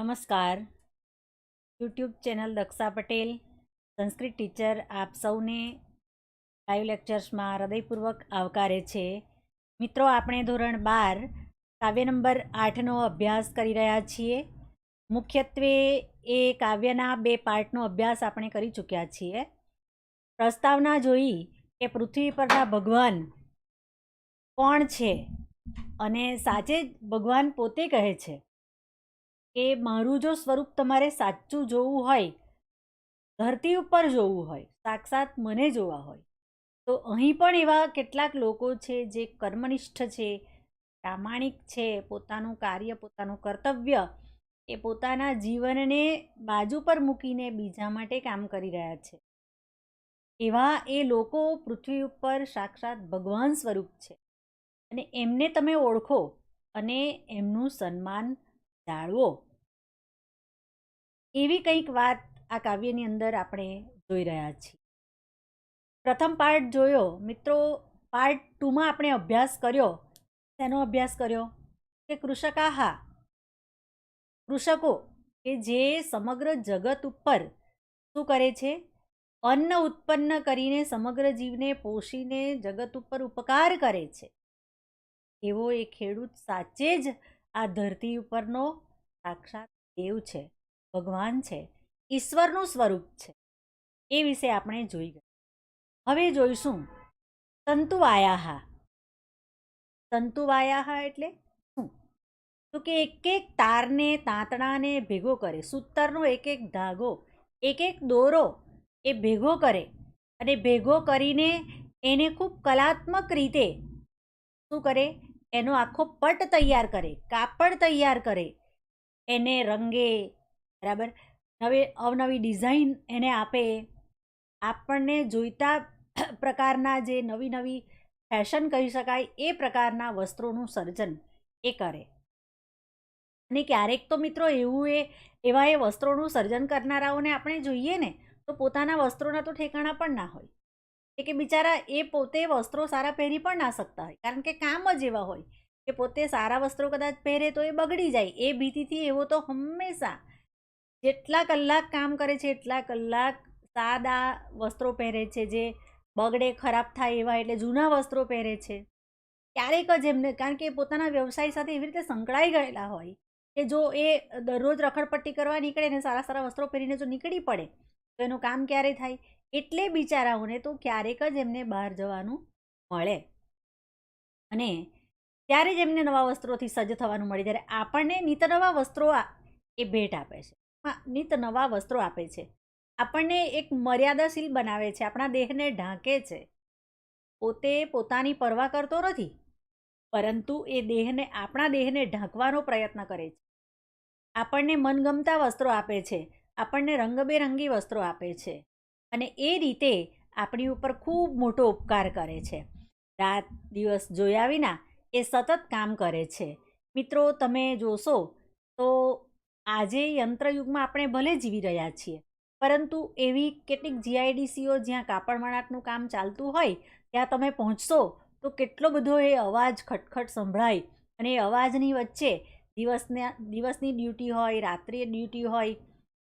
નમસ્કાર. YouTube channel Daksha Patel, Sanskrit teacher આપ સૌને લાઈવ લેક્ચર્સમાં હૃદયપૂર્વક આવકારે છે. મિત્રો, આપણે ધોરણ બાર, કાવ્ય નંબર આઠનો અભ્યાસ કરી રહ્યા છીએ. મુખ્યત્વે એ કાવ્યના બે પાર્ટનો અભ્યાસ આપણે કરી ચૂક્યા છીએ. પ્રસ્તાવના જોઈ કે પૃથ્વી પરના ભગવાન કોણ છે અને સાચે જ ભગવાન પોતે કહે છે. કે મારું જો સ્વરૂપ તમારે સાચું જોવું હોય, ધરતી ઉપર જોવું હોય, સાક્ષાત મને જોવા હોય, તો અહીં પણ એવા કેટલાક લોકો છે જે કર્મનિષ્ઠ છે, પ્રામાણિક છે, પોતાનું કાર્ય, પોતાનું કર્તવ્ય એ પોતાના જીવનને બાજુ પર મૂકીને બીજા માટે કામ કરી રહ્યા છે. એવા એ લોકો પૃથ્વી ઉપર સાક્ષાત ભગવાન સ્વરૂપ છે. અને એમને તમે ઓળખો અને એમનું સન્માન જાળવો એવી કંઈક વાત આ કાવ્યની અંદર આપણે જોઈ રહ્યા છીએ. પ્રથમ પાર્ટ જોયો. મિત્રો પાર્ટ ટુમાં આપણે અભ્યાસ કર્યો. તેનો અભ્યાસ કર્યો? કે કૃષકાહા. કૃષકો, કે જે સમગ્ર જગત ઉપર શું કરે છે? અન્ન ઉત્પન્ન કરીને સમગ્ર જીવને પોષીને જગત ઉપર ઉપકાર કરે છે. એવો એ ખેડૂત સાચે જ આ ધરતી ઉપરનો સાક્ષાત દેવ છે, ભગવાન છે, ઈશ્વરનું સ્વરૂપ છે. એ વિશે આપણે જોઈ ગયા. હવે જોઈશું તંતુવાયાહા તંતુવાયાહા એટલે શું? તો કે એક એક તારને તાંતણાને ભેગો કરે, સૂતરનો એક એક ધાગો એક એક દોરો એ ભેગો કરે અને ભેગો કરીને એને ખૂબ કલાત્મક રીતે શું કરે? એનો આખો પટ તૈયાર કરે, કાપડ તૈયાર કરે, એને રંગે, બરાબર? નવી, અવનવી ડિઝાઇન એને આપે. આપણને જોઈતા પ્રકારના જે નવી નવી ફેશન કહી શકાય, એ પ્રકારના વસ્ત્રોનું સર્જન એ કરે. અને ક્યારેક તો મિત્રો એવું એ, એવા એ વસ્ત્રોનું સર્જન કરનારાઓને આપણે જોઈએ ને, તો પોતાના વસ્ત્રોના તો ઠેકાણા પણ ના હોય. કે કે બિચારા એ પોતે વસ્ત્રો સારા પહેરી પણ ના શકતા હોય. કારણ કે કામ જ એવા હોય કે પોતે સારા વસ્ત્રો કદાચ પહેરે તો એ બગડી જાય. એ ભીતિથી એવો તો હંમેશા જેટલા કલાક કામ કરે છે, એટલા કલાક સાદા વસ્ત્રો પહેરે છે, જે બગડે, ખરાબ થાય એવા એટલે જૂના વસ્ત્રો પહેરે છે. ક્યારેક જ એમને, કારણ કે પોતાના વ્યવસાય સાથે એવી રીતે સંકળાઈ ગયેલા હોય કે જો એ દરરોજ રખડપટ્ટી કરવા નીકળે ને સારા સારા વસ્ત્રો પહેરીને જો નીકળી પડે, તો એનું કામ ક્યારે થાય? એટલે બિચારાઓને તો ક્યારેક જ એમને બહાર જવાનું મળે. અને ત્યારે જ એમને નવા વસ્ત્રોથી સજ્જ થવાનું મળે ત્યારે આપણને નિત નવા વસ્ત્રો એ ભેટ આપે છે. નિત નવા વસ્ત્રો આપે છે. આપણને એક મર્યાદાશીલ બનાવે છે, આપણા દેહને ઢાંકે છે. પોતે પોતાની પરવા કરતો નથી, પરંતુ એ દેહને, આપણા દેહને ઢાંકવાનો પ્રયત્ન કરે છે. આપણને મનગમતા વસ્ત્રો આપે છે, આપણને રંગબેરંગી વસ્ત્રો આપે છે. અને એ રીતે આપણી ઉપર ખૂબ મોટો ઉપકાર કરે છે. રાત દિવસ જોયા વિના એ સતત કામ કરે છે. મિત્રો, તમે જોશો તો આજે યંત્રયુગમાં આપણે ભલે જીવી રહ્યા છીએ, પરંતુ એવી કેટલીક જીઆઈડીસીઓ જ્યાં કાપડ વણાટનું કામ ચાલતું હોય, ત્યાં તમે પહોંચશો તો કેટલો બધો એ અવાજ ખટખટ સંભળાય અને એ અવાજની વચ્ચે દિવસના, દિવસની ડ્યુટી હોય, રાત્રિએ ડ્યુટી હોય,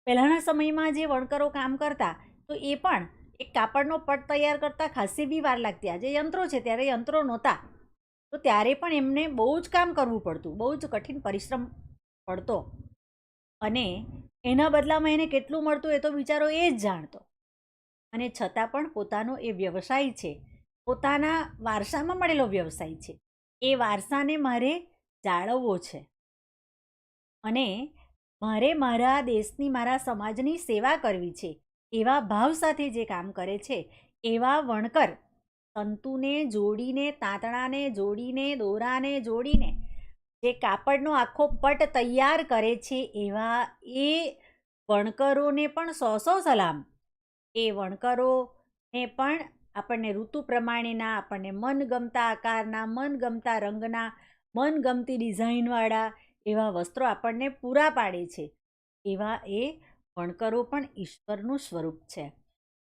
પહેલાંના સમયમાં જે વણકરો કામ કરતા તો એ પણ એક કાપડનો પટ તૈયાર કરતાં ખાસી બી વાર લાગતી. આજે યંત્રો છે, ત્યારે યંત્રો નહોતા. તો ત્યારે પણ એમને બહુ જ કામ કરવું પડતું, બહુ જ કઠિન પરિશ્રમ પડતો. અને એના બદલામાં એને કેટલું મળતું એ તો બિચારો એ જ જાણતો. અને છતાં પણ પોતાનો એ વ્યવસાય છે, પોતાના વારસામાં મળેલો વ્યવસાય છે. એ વારસાને મારે જાળવવો છે. અને મારે મારા દેશની, મારા સમાજની સેવા કરવી છે. એવા ભાવ સાથે જે કામ કરે છે, એવા વણકર તંતુને જોડીને, તાંતણાને જોડીને, દોરાને જોડીને જે કાપડનો આખો પટ તૈયાર કરે છે, એવા એ વણકરોને પણ સો સો સલામ. એ વણકરોને પણ આપણને ઋતુ પ્રમાણેના, આપણને મનગમતા આકારના મનગમતા રંગના મનગમતી ડિઝાઇનવાળા એવા વસ્ત્રો આપણને પૂરા પાડે છે. એવા એ વણકરો પણ ઈશ્વરનું સ્વરૂપ છે.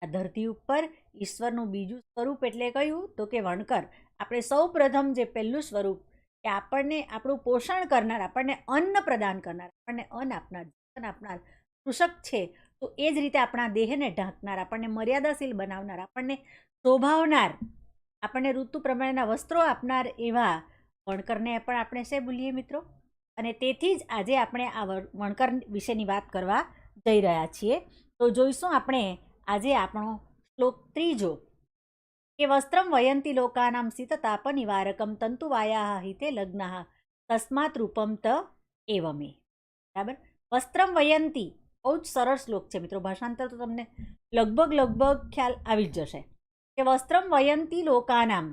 આ ધરતી ઉપર ઈશ્વરનું બીજું સ્વરૂપ એટલે કયું? તો કે વણકર. આપણે સૌ પ્રથમ જે પહેલું સ્વરૂપ કે આપણને આપણું પોષણ કરનાર, આપણને અન્ન પ્રદાન કરનાર, આપણને અન્ન આપનાર, જીવન આપનાર કૃષક છે. તો એ જ રીતે આપણા દેહને ઢાંકનાર, આપણને મર્યાદાશીલ બનાવનાર, આપણને શોભાવનાર, આપણને ઋતુ પ્રમાણેના વસ્ત્રો આપનાર એવા વણકરને પણ આપણે શે ભૂલીએ મિત્રો? અને તેથી જ આજે આપણે આ વણકર વિશેની વાત કરવા જઈ રહ્યા છીએ. તો જોઈશું આપણે આજે આપણો શ્લોક ત્રીજો. કે વસ્ત્રમ વયંતી લોકાનામ સીતતાપ નિવારકમ તંતુવાયા હિતે લગ્ન તસ્માત રૂપમ ત એવમે. બરાબર? વસ્ત્રમ વયંતી, બહુ જ સરળ શ્લોક છે મિત્રો. ભાષાંતર તો તમને લગભગ લગભગ ખ્યાલ આવી જ જશે. કે વસ્ત્રમ વયંતી લોકાનામ,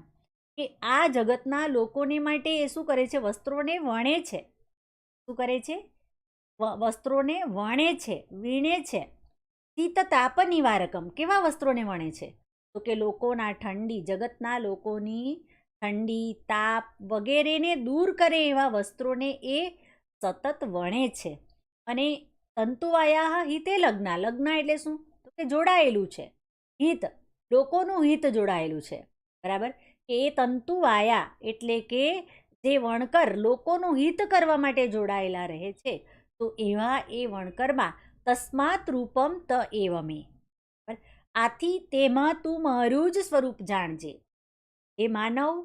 કે આ જગતના લોકોને માટે એ શું કરે છે? વસ્ત્રોને વણે છે. શું કરે છે? વસ્ત્રોને વણે છે, વીણે છે. શીત તાપ નિવારકમ કેવા વસ્ત્રોને વણે છે? તો કે લોકોના ઠંડી, જગતના લોકોની ઠંડી, તાપ વગેરેને દૂર કરે એવા વસ્ત્રોને એ સતત વણે છે. અને તંતુવાયા હિતે લગ્ન. લગ્ન એટલે શું? તો કે જોડાયેલું છે. હિત. લોકોનું હિત જોડાયેલું છે. બરાબર? કે એ તંતુવાયા એટલે કે જે વણકર લોકોનું હિત કરવા માટે જોડાયેલા રહે છે. તો એવા એ વણકરમાં તસ્માત રૂપમ ત એવમે. આથી તેમાં તું મારું જ સ્વરૂપ જાણજે. એ માનવ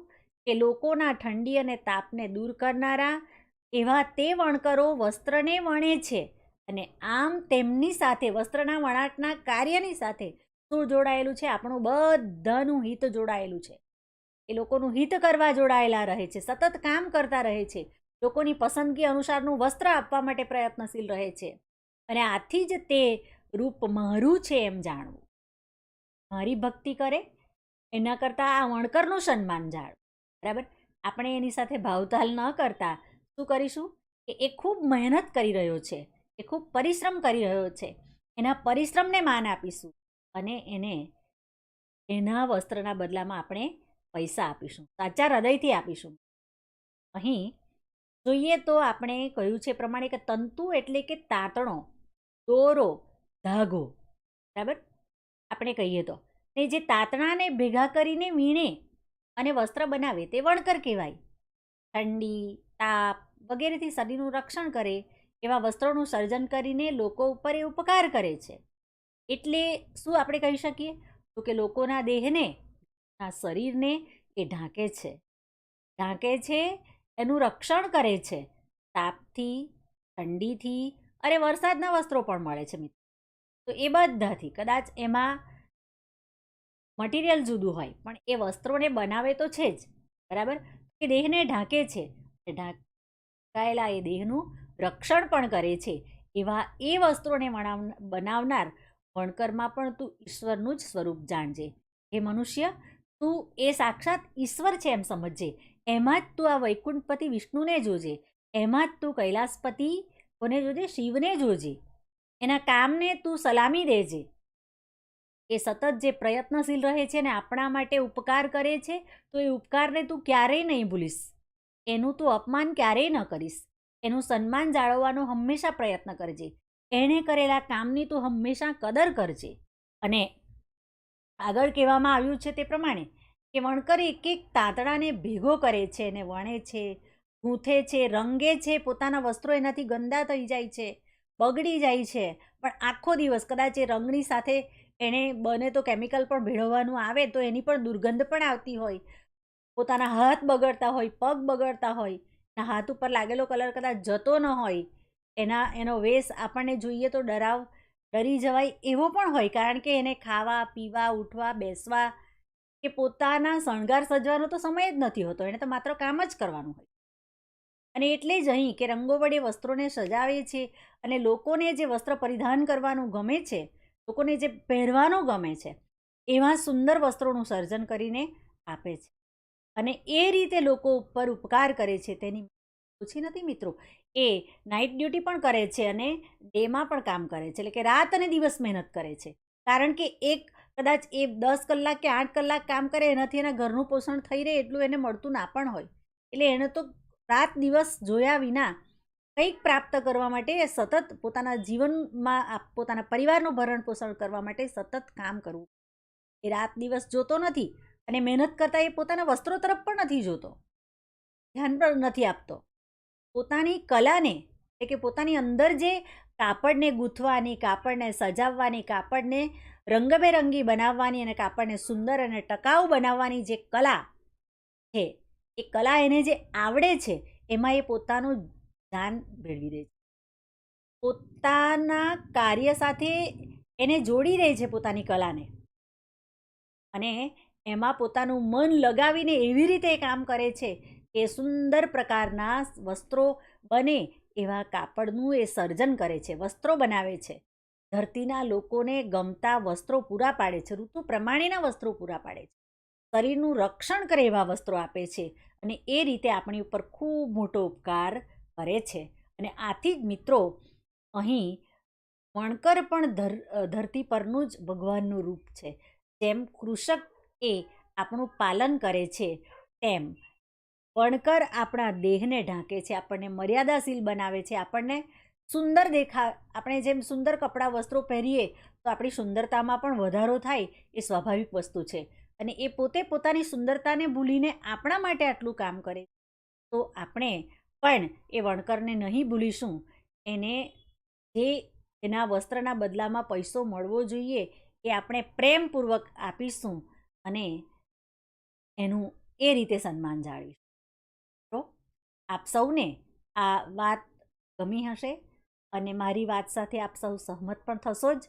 કે લોકોના ઠંડી અને તાપને દૂર કરનારા એવા તે વણકરો વસ્ત્રને વણે છે અને આમ તેમની સાથે, વસ્ત્રના વણાટના કાર્યની સાથે શું જોડાયેલું છે? આપણું બધાનું હિત જોડાયેલું છે. એ લોકોનું હિત કરવા જોડાયેલા રહે છે, સતત કામ કરતા રહે છે. લોકોની પસંદગી અનુસારનું વસ્ત્ર આપવા માટે પ્રયત્નશીલ રહે છે. અને આથી જ તે રૂપ મારું છે એમ જાણવું. મારી ભક્તિ કરે, એના કરતાં આ વણકરનું સન્માન જાળ બરાબર? આપણે એની સાથે ભાવતાલ ન કરતા. શું કરીશું? કે એ ખૂબ મહેનત કરી રહ્યો છે. એ ખૂબ પરિશ્રમ કરી રહ્યો છે. એના પરિશ્રમને માન આપીશું અને એને એના વસ્ત્રના બદલામાં આપણે પૈસા આપીશું. સાચા હૃદયથી આપીશું. અહીં જોઈએ તો આપણે કહ્યું છે પ્રમાણે કે તંતુ એટલે કે તાંતણો. દોરો, ધાગો. બરાબર? આપણે કહીએ તો. ને જે તાંતણાને ભેગા કરીને વીણે અને વસ્ત્ર બનાવે તે વણકર કહેવાય. ઠંડી, તાપ વગેરેથી શરીરનું રક્ષણ કરે એવા વસ્ત્રોનું સર્જન કરીને લોકો ઉપર એ ઉપકાર કરે છે. એટલે શું આપણે કહી શકીએ? તો કે લોકોના દેહને, શરીરને એ ઢાંકે છે. ઢાંકે છે એનું રક્ષણ કરે છે. તાપથી, ઠંડીથી અને વરસાદના વસ્ત્રો પણ મળે છે મિત્રો. તો એ બધાથી કદાચ એમાં મટીરિયલ જુદું હોય, પણ એ વસ્ત્રોને બનાવે તો છે જ, બરાબર? એ દેહને ઢાંકે છે. ઢાંકાયેલા એ દેહનું રક્ષણ પણ કરે છે. એવા એ વસ્ત્રોને બનાવનાર વણકરમાં પણ તું ઈશ્વરનું જ સ્વરૂપ જાણજે. હે મનુષ્ય, તું એ સાક્ષાત ઈશ્વર છે એમ સમજજે. એમાં જ તું આ વૈકુંઠપતિ વિષ્ણુને જોજે. એમાં જ તું કૈલાસપતિ કોને જોજે? શિવને જોજે. એના કામને તું સલામી દેજે. એ સતત જે પ્રયત્નશીલ રહે છે ને આપણા માટે ઉપકાર કરે છે, તો એ ઉપકારને તું ક્યારેય નહીં ભૂલીશ. એનું તું અપમાન ક્યારેય ન કરીશ. એનું સન્માન જાળવવાનો હંમેશા પ્રયત્ન કરજે. એણે કરેલા કામની તું હંમેશા કદર કરજે. અને આગળ કહેવામાં આવ્યું છે તે પ્રમાણે કે વણકર એક એક તાંતણાને ભેગો કરે છે ને વણે છે, ગૂંથે છે, રંગે છે, પોતાના વસ્ત્રો એનાથી ગંદા થઈ જાય છે, બગડી જાય છે. પણ આખો દિવસ કદાચ એ રંગની સાથે એણે બને તો કેમિકલ પણ ભેળવવાનું આવે તો એની પણ દુર્ગંધ પણ આવતી હોય. પોતાના હાથ બગડતા હોય, પગ બગડતા હોય એના હાથ ઉપર લાગેલો કલર કદાચ જતો ન હોય, એના, એનો વેશ આપણને જોઈએ તો ડરાવ, ડરી જવાય એવો પણ હોય. કારણ કે એને ખાવા, પીવા, ઉઠવા, બેસવા કે પોતાના શણગાર સજવાનો તો સમય જ નથી હોતો, એને તો માત્ર કામ જ કરવાનું હોય. અને એટલે જ અહીં કે રંગો વડે વસ્ત્રોને સજાવે છે અને લોકોને જે વસ્ત્ર પરિધાન કરવાનું ગમે છે, લોકોને જે પહેરવાનું ગમે છે, એવા સુંદર વસ્ત્રોનું સર્જન કરીને આપે છે. અને એ રીતે લોકો ઉપર ઉપકાર કરે છે તેની ઓછી નથી મિત્રો, એ નાઇટ ડ્યુટી પણ કરે છે અને ડેમાં પણ કામ કરે છે, એટલે કે રાત અને દિવસ મહેનત કરે છે. કારણ કે એક કદાચ એ દસ કલાક કે આઠ કલાક કામ કરે, એનાથી એના ઘરનું પોષણ થઈ રહે એટલું એને મળતું ના પણ હોય. એટલે એને તો રાત દિવસ જોયા વિના કંઈક પ્રાપ્ત કરવા માટે સતત પોતાના જીવનમાં પોતાના પરિવારનું ભરણ પોષણ કરવા માટે સતત કામ કરવું. એ રાત દિવસ જોતો નથી અને મહેનત કરતાં એ પોતાના વસ્ત્રો તરફ પણ નથી જોતો. ધ્યાન પણ નથી આપતો. પોતાની કલાને એટલે કે પોતાની અંદર જે કાપડને ગૂંથવાની, કાપડને સજાવવાની, કાપડને રંગબેરંગી બનાવવાની અને કાપડને સુંદર અને ટકાઉ બનાવવાની જે કલા છે, એ કલા એને જે આવડે છે, એમાં એ પોતાનું ધ્યાન ભેળવી દે છે. પોતાના કાર્ય સાથે એને જોડી દે છે પોતાની કલાને. અને એમાં પોતાનું મન લગાવીને એવી રીતે કામ કરે છે કે સુંદર પ્રકારના વસ્ત્રો બને એવા કાપડનું એ સર્જન કરે છે, વસ્ત્રો બનાવે છે. ધરતીના લોકોને ગમતા વસ્ત્રો પૂરા પાડે છે, ઋતુ પ્રમાણેના વસ્ત્રો પૂરા પાડે છે. શરીરનું રક્ષણ કરે એવા વસ્ત્રો આપે છે અને એ રીતે આપણી ઉપર ખૂબ મોટો ઉપકાર કરે છે. અને આથી જ મિત્રો, અહીં વણકર પણ ધર ધરતી પરનું જ ભગવાનનું રૂપ છે. જેમ કૃષક એ આપણું પાલન કરે છે, તેમ વણકર આપણા દેહને ઢાંકે છે, આપણને મર્યાદાશીલ બનાવે છે, આપણને સુંદર દેખા, આપણે જેમ સુંદર કપડાં, વસ્ત્રો પહેરીએ, તો આપણી સુંદરતામાં પણ વધારો થાય એ સ્વાભાવિક વસ્તુ છે. અને એ પોતે પોતાની સુંદરતાને ભૂલીને આપણા માટે આટલું કામ કરે. તો આપણે પણ એ વણકરને નહીં ભૂલીશું. એને જે એના વસ્ત્રના બદલામાં પૈસો મળવો જોઈએ એ આપણે પ્રેમપૂર્વક આપીશું અને એનું એ રીતે સન્માન જાળવીશું. આપ સૌને આ વાત ગમી હશે અને મારી વાત સાથે આપ સૌ સહમત પણ થશો જ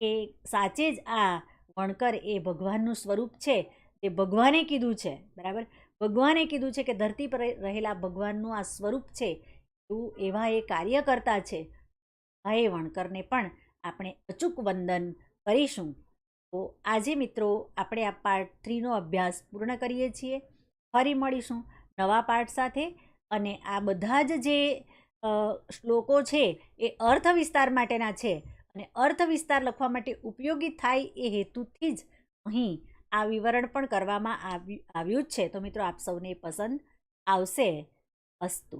કે સાચે જ આ વણકર એ ભગવાનનું સ્વરૂપ છે. જે ભગવાને કીધું છે, બરાબર? ભગવાને કીધું છે કે ધરતી પર રહેલા ભગવાનનું આ સ્વરૂપ છે. એવું એવા એ કાર્યકર્તા છે. એ વણકરને પણ આપણે અચૂક વંદન કરીશું. તો આજે મિત્રો આપણે આ પાર્ટ થ્રીનો અભ્યાસ પૂર્ણ કરીએ છીએ. ફરી મળીશું નવા પાઠ સાથે. અને આ બધા જ જે શ્લોકો છે, એ અર્થ વિસ્તાર માટેના છે. અને અર્થ વિસ્તાર લખવા માટે ઉપયોગી થાય એ હેતુથી જ અહીં આ વિવરણ પણ કરવામાં આવ્યું જ છે. તો મિત્રો, આપ સૌને પસંદ આવશે. અસ્તુ.